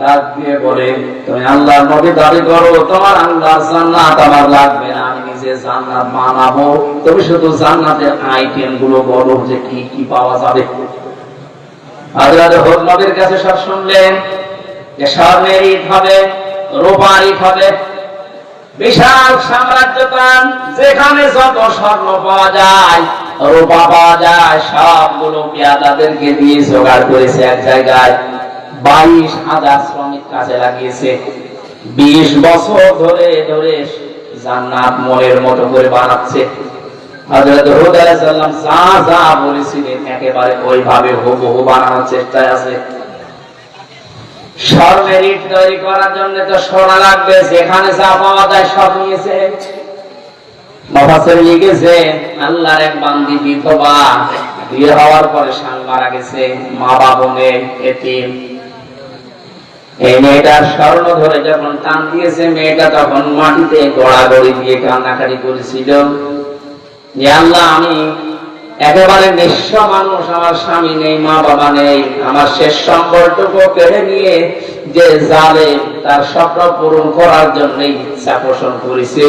ডাক দিয়ে বলে, তুমি আল্লাহর নবী দাবি করো, তোমার আল্লাহর জান্নাত আমার লাগবে না, আমি নিজে জান্নাত বানাবো। তুমি শুধু জান্নাতের আইটেমগুলো বলো যে কি কি পাওয়া যাবে। হযরত হুদ নবীর কাছে সব শুনলেন ইট হবে রূপার ইট হবে বিশাল সাম্রাজ্য পান যেখানে যত স্বর্ণ পাওয়া যায়, রূপা পাওয়া যায়, সবগুলো পেয়াদাদেরকে দিয়ে জোগাড় করেছে এক জায়গায়। বাইশ হাজার শ্রমিক কাজে লাগিয়েছে। বিশ বছর ধরে ধরে জান্নাত মনের মতো করে বানাচ্ছে। আল্লাহর এক বান্দি বিধবা বিয়ে হওয়ার পরে স্বামী মারা গেছে মা বাবনে এতিম। এই মেয়েটার স্বর্ণ ধরে যখন টান দিয়েছে মেয়েটা তখন মাটিতে গড়াগড়ি দিয়ে কান্নাকাটি করেছিল। আল্লাহ, আমি একেবারে নিঃস্ব মানুষ, আমার স্বামী নেই, মা বাবা নেই, আমার শেষ সম্পর্কটুকু কেড়ে নিয়ে যে জালে তার স্বপ্ন পূরণ করার জন্য ইচ্ছা পোষণ করেছে,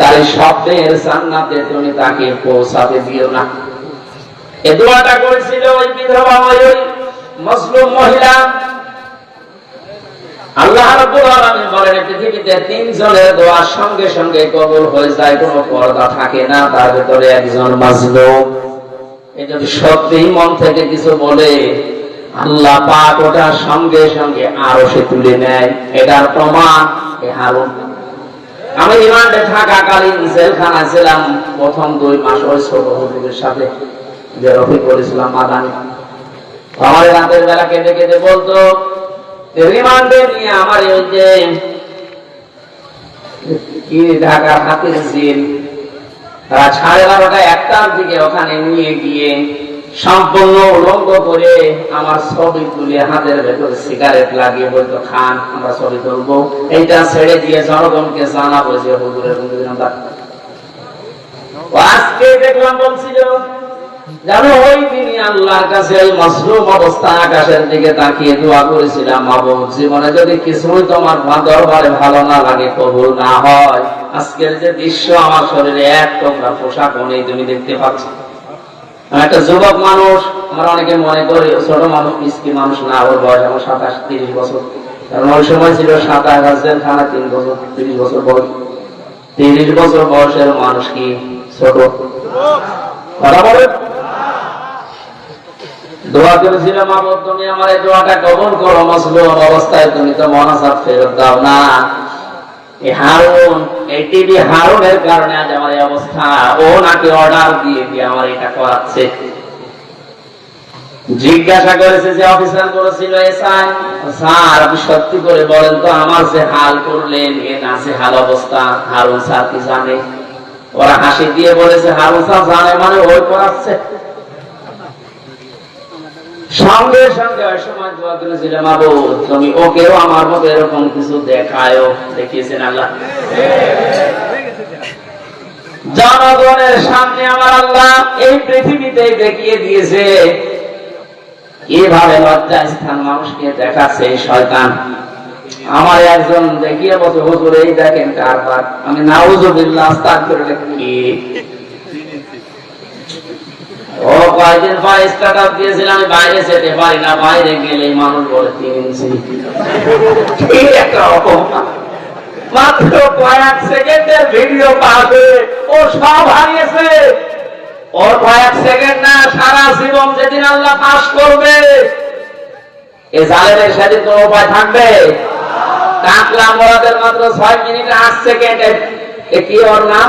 তার স্বপ্নের জান্নাতে তুমি তাকে পৌঁছাতে দিও না। এ দোয়াটা করেছিল ওই বিধবা ওই মুসলিম মহিলা। আল্লাহ পাক ওটার সঙ্গে সঙ্গে আরও সে তুলে নেয়, এটার প্রমাণ আমি রিমান্ডে থাকাকালীন জেলখানায় ছিলাম, প্রথম দুই মাস ওই ছোট হুজুরের সাথে, যে রফিক করেছিলাম মাদানি। আমার রাতের বেলা কেঁদে কেঁদে বলতো নিয়ে আমার যে হাতের সাড়ে বারোটা একটার দিকে ওখানে নিয়ে গিয়ে সম্পূর্ণ উলঙ্গ করে আমার ছবি তুলে হাতের সিগারেট লাগিয়ে বলতো, খান, আমরা ছবি তুলবো। এইটা ছেড়ে দিয়ে জনগণকে জানাব যে হুজুরের আজকে দেখলাম বলছিল, জানো, ওই আল্লাহর কাছে ওই মশরুম অবস্থা আকাশের দিকে তাকিয়ে দোয়া করেছিলাম মাবুদ জীবনে যদি কিছুই তোমার মা দরবারে ভালো না লাগে, কবুল না হয়। আজকের যে দৃশ্য আমার শরীরে এক টুকরা পোশাক নেই তুমি দেখতে পাচ্ছ। একটা যুবক মানুষ, আমরা অনেকে মনে করি ছোট মানুষ, মিসকি মানুষ না, ওর বয়স আমার সাতাশ, তিরিশ বছর। কারণ ওই সময় ছিল সাতাশ হাজার খানা তিন বছর, তিরিশ বছর বয়স। তিরিশ বছর বয়সের মানুষ কি? ছোট। বলে দোয়া করেছিলাম তুমি আমার এই দোয়াটা করো অবস্থায় তুমি তো ফেরত দাও না। জিজ্ঞাসা করেছে যে, অফিসার করেছিল আপনি সত্যি করে বলেন তো, আমার যে হাল করলেন, এ না যে হাল অবস্থা। হারুন স্যার কি জানে? ওরা হাসি দিয়ে বলেছে, হারুন স্যার জানে মানে ওই করাচ্ছে। সঙ্গে সঙ্গে তুমি ওকেও আমার মতো এরকম কিছু দেখায়ও। দেখিয়েছেন আল্লাহ। জনগণের সামনে আমার আল্লাহ এই পৃথিবীতে দেখিয়ে দিয়েছে কীভাবে লজ্জা স্থান মানুষকে দেখাচ্ছে শয়তান। আমার একজন দেখিয়ে বলছে হুজুর, এই দেখেন কারবার। আমি, নাউজুবিল্লাহ, আস্তাগফিরুল্লাহ কি ও কয়েকদিন পরে স্টার্টআপ দিয়েছিলাম, আমি বাইরে যেতে পারি না, বাইরে গেলে মানুষ বলে তিন ইঞ্চি। মাত্র কয়েক সেকেন্ডের ভিডিও পাবে, ও সব হারিয়েছে। ওর কয়েক সেকেন্ড না, সারা জীবন যেদিন আল্লাহ পাস করবে, এ জালেমের সেদিন কোনো উপায় থাকবে? কাকলা মোরাদের মাত্র ছয় মিনিট আট সেকেন্ড কি ওর নাম?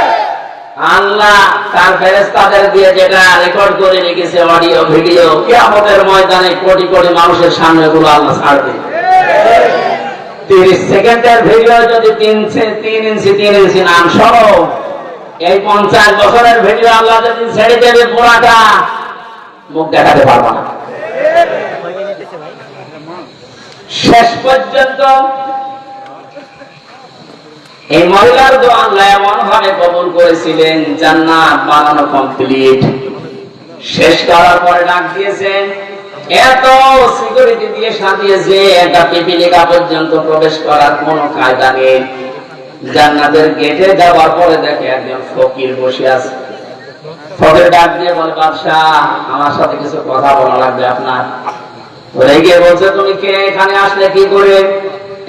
আল্লাহ তার ফেরেস্তাদের দিয়ে যেটা রেকর্ড করে রেখেছে অডিও ভিডিও ময়দানে কোটি কোটি মানুষের সামনে গুলো আল্লাহ ছাড়বে। তিরিশ সেকেন্ডের ভিডিও যদি তিন তিন ইঞ্চি তিন ইঞ্চি নাম সহ। এই পঞ্চাশ বছরের ভিডিও আল্লাহ যদি ছেড়ে দেবে মুখ দেখাতে পারব না। শেষ পর্যন্ত এই মহিলার দোয়া ভাবে কবুল করেছিলেন, জান্নাত বানানো কমপ্লিট শেষ করার পরে ডাক দিয়েছেন এত সিকিউরিটি দিয়ে সাজিয়েছে, একটা পিপিলিকা পর্যন্ত প্রবেশ করার কোনো কায়দা নেই। জান্নাতের গেটে যাওয়ার পরে দেখে একজন ফকির বসে আছে। ফকির ডাক দিয়ে বলে, বাদশাহ, আমার সাথে কিছু কথা বলা লাগবে আপনার। রেগে বলছে তুমি? কে এখানে আসলে কি করে?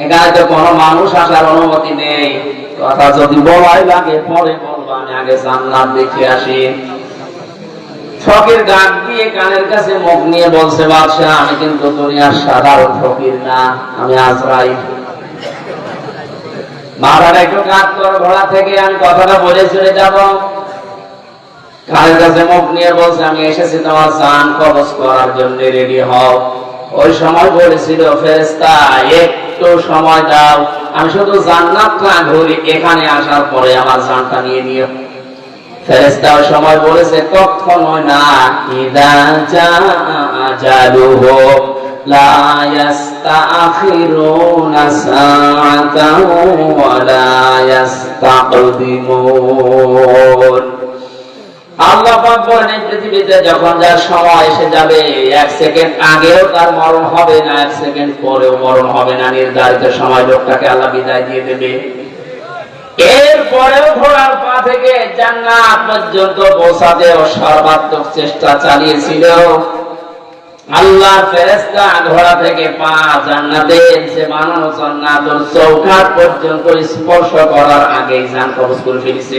এখানে তো কোনো মানুষ আসার অনুমতি নেই। কথা যদি বলাই লাগে, পরে বলব, আমি আগে জান্নাত দেখে আসি। ডাক দিয়ে কানের কাছে মুখ নিয়ে বলছে, বাদশাহ, আমি কিন্তু দুনিয়ার সাধারণ ফকির না, আমি আজরাইল। মাথাটা একটু কাজ করো, ঘোড়া থেকে আমি কথাটা বলে চলে যাব। কানের কাছে মুখ নিয়ে বলছে, আমি এসেছি তোমার চান কবচ করার জন্য, রেডি হও। ওই সময় বলেছিল ফেরেস্তা একটু সময় দাও। আমি শুধু জান্নাতটা ঘুরি এখানে আসার পরে আমার জানটা নিয়ে নিও। ফেরেস্তার সময় বলেছে না, ইদা যা লা আল্লাহ পাক বলেন, এই পৃথিবীতে যখন যার সময় এসে যাবে, এক সেকেন্ড আগেও তার মরণ হবে না, এক সেকেন্ড পরেও মরণ হবে না। নির্ধারিত সময় লোকটাকে আল্লাহ বিদায় দিয়ে দেবে। ঘোড়ার পা থেকে জান্নাত পর্যন্ত পৌঁছাতে সর্বাত্মক চেষ্টা চালিয়েছিল। আল্লাহ ফেরেস্তা ঘোড়া থেকে পা জান্নাত ওর চৌকাঠ পর্যন্ত স্পর্শ করার আগেই জান কবজ করে ফেলেছে।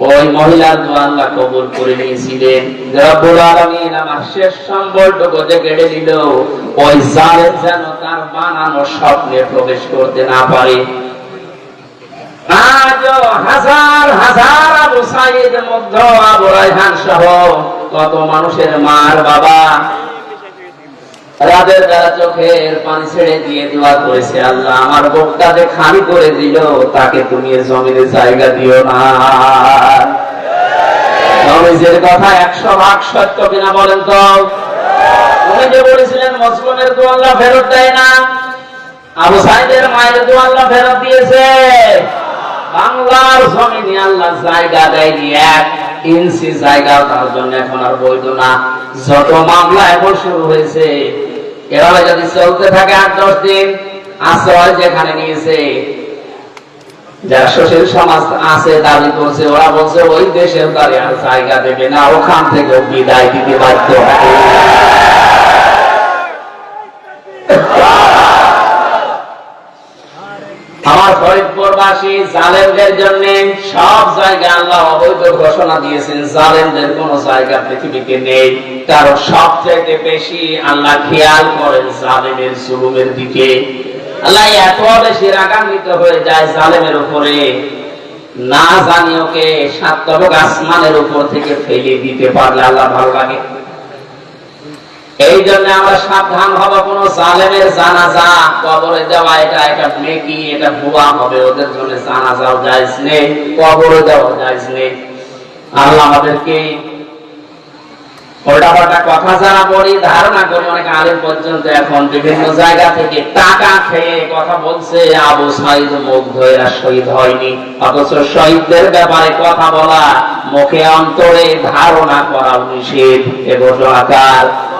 ওই মহিলার দোয়া আল্লাহ কবুল করে নিয়েছিলেন। রব্বুল আলামিন আমার শেষ সম্বলটুকু যে কেড়ে দিল। ওই জালেম যেন তার বানানো স্বপ্নে প্রবেশ করতে না পারে। আজও হাজার হাজার আবু সাইদ মধ্য আবু রায়হান সহ কত মানুষের মার বাবা রাতের বেলা চোখের পানি ছেড়ে দিয়ে দোয়া করেছে আল্লাহ, আমার বুকটাকে খালি করে দিল, তাকে তুমি জমিনে জায়গা দিও না। জায়গা তার জন্য এখন আর বৈধ না। যত মামলা এখন শুরু হয়েছে এভাবে যদি চলতে থাকে আট, দশ দিন, আশ্রয় যেখানে নিয়েছে। যারা সমাজ আছে, দাবি করছে, ওরা বলছে, ওই দেশেও তারে আর জায়গা দেবে না, ওখান থেকে বিদায় দিতে বাধ্য হবে। আমার ফরিদপুরবাসী জালেমদের জন্য সব জায়গায় আল্লাহ অবৈধ ঘোষণা দিয়েছেন, জালেমদের কোন জায়গা পৃথিবীতে নেই। কারণ সবচেয়ে বেশি আল্লাহ খেয়াল করেন জালেমের জুলুমের দিকে। আল্লাহ এত বেশি রাগান্বিত হয়ে যায় জালেমের উপরে। না জানি ওকে সাত আসমানের উপর থেকে ফেলে দিতে পারলে আল্লাহ ভালো লাগে। এই জন্য আমরা সাবধান হব, কোন জালেমের জানাজা কবরে দেওয়া, এটা এটা নেকি, এটা ভুয়া হবে, ওদের জন্য জানাজাও জায়জ নেই কবরে দেওয়া জায়জ নেই। আল্লাহ আমাদেরকে কথা যারা বলি, ধারণা করি, অনেক পর্যন্ত এখন বিভিন্ন জায়গা থেকে টাকা খেয়ে কথা বলছে, আবু সাইদ মুগ্ধ এরা শহীদ হয়নি। অথচ শহীদদের ব্যাপারে কথা বলা, মুখে অন্তরে ধারণা করা নিষেধ, এ ঘটনাকার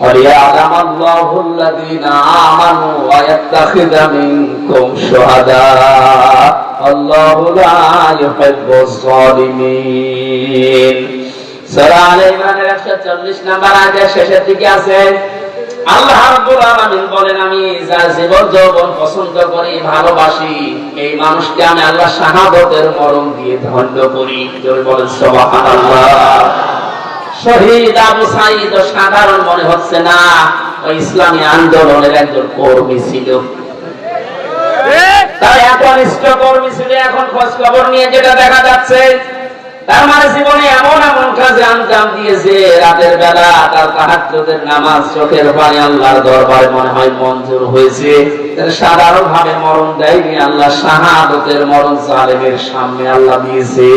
وليعلم الله الذين آمنوا ويتخذ منكم شهداء الله لا يحب الظالمين সূরা আলে ইমরানের 140 নাম্বার আয়াতের শেষের দিকে আছে আল্লাহ রাব্বুল আলামিন বলেন আমি যার জীবন যৌবন পছন্দ করি ভালোবাসি এই মানুষকে আমি আল্লাহ শাহাদতের মরণ দিয়ে ধন্য করি জোরে বলেন সুবহানাল্লাহ শহীদ আবু সাইদ সাধারণ মনে হচ্ছে না, ওই ইসলামী আন্দোলনের একজন কর্মী ছিল। মানে রাতের বেলা তার নামাজ চোখের মনে হয় হয়েছে। সাধারণ ভাবে মরণ দেয়নি, আল্লাহ শাহাদতের মরণ জালেমের সামনে আল্লাহ দিয়েছে।